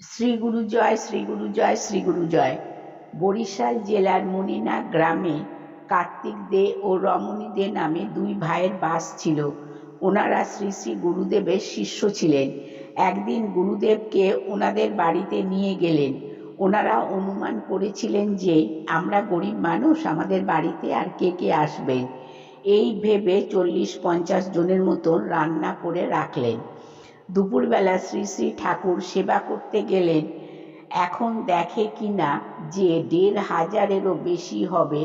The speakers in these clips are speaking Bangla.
শ্রী গুরু জয়, শ্রী গুরু জয়, শ্রী গুরু জয়। বরিশাল জেলার মনিনা গ্রামে কার্তিক দে ও রমণী দে নামে দুই ভাইয়ের বাস ছিল। ওনারা শ্রী শ্রী গুরুদেবের শিষ্য ছিলেন। একদিন গুরুদেবকে ওনাদের বাড়িতে নিয়ে গেলেন। ওনারা অনুমান করেছিলেন যে, আমরা গরিব মানুষ, আমাদের বাড়িতে আর কে কে আসবেন এই ভেবে চল্লিশ পঞ্চাশ জনের মতন রান্না করে রাখলেন। দুপুরবেলা শ্রী শ্রী ঠাকুর সেবা করতে গেলেন। এখন দেখে কিনা যে দেড় হাজারেরও বেশি হবে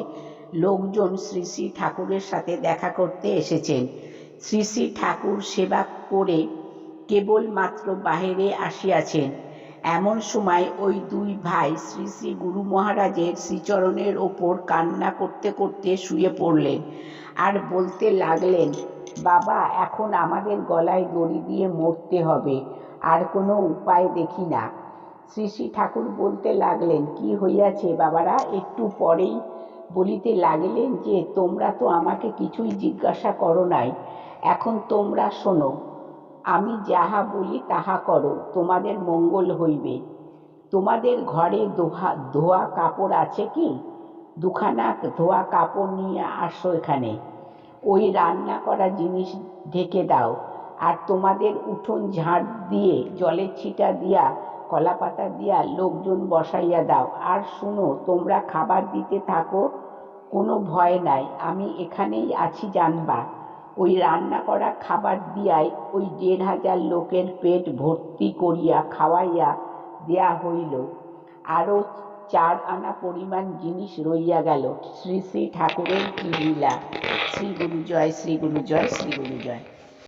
লোকজন শ্রী শ্রী ঠাকুরের সাথে দেখা করতে এসেছেন। শ্রী শ্রী ঠাকুর সেবা করে কেবলমাত্র বাহিরে আসিয়াছেন। এমন সময় ওই দুই ভাই শ্রী শ্রী গুরু মহারাজের শ্রীচরণের ওপর কান্না করতে করতে শুয়ে পড়লেন আর বলতে লাগলেন বাবা, এখন আমাদের গলায় দড়ি দিয়ে মরতে হবে, আর কোনো উপায় দেখি না। শ্রী শ্রী ঠাকুর বলতে লাগলেন, কি হইয়াছে বাবারা, একটু পরেই বলিতে লাগলেন যে, তোমরা তো আমাকে কিছুই জিজ্ঞাসা করো নাই। এখন তোমরা শোনো, আমি যাহা বলি তাহা করো, তোমাদের মঙ্গল হইবে। তোমাদের ঘরে দোহা, ধোয়া কাপড় আছে কি? দুখানা ধোয়া কাপড় নিয়ে আসো এখানে। ওই রান্না করা জিনিস ঢেকে দাও। আর তোমাদের উঠোন ঝাড় দিয়ে জলের ছিটা দিয়া, কলা পাতা দিয়া লোকজন বসাইয়া দাও। আর শুনো, তোমরা খাবার দিতে থাকো, কোনো ভয় নাই, আমি এখানেই আছি জানবা। ওই রান্না করা খাবার দিয়াই ওই দেড় হাজার লোকের পেট ভর্তি করিয়া খাওয়াইয়া দেয়া হইল। আরও চার আনা পরিমাণ জিনিস রইয়া গেল। শ্রী শ্রী ঠাকুরের কি লীলা শ্রী গুরু জয় শ্রী গুরু জয় শ্রী গুরু জয়।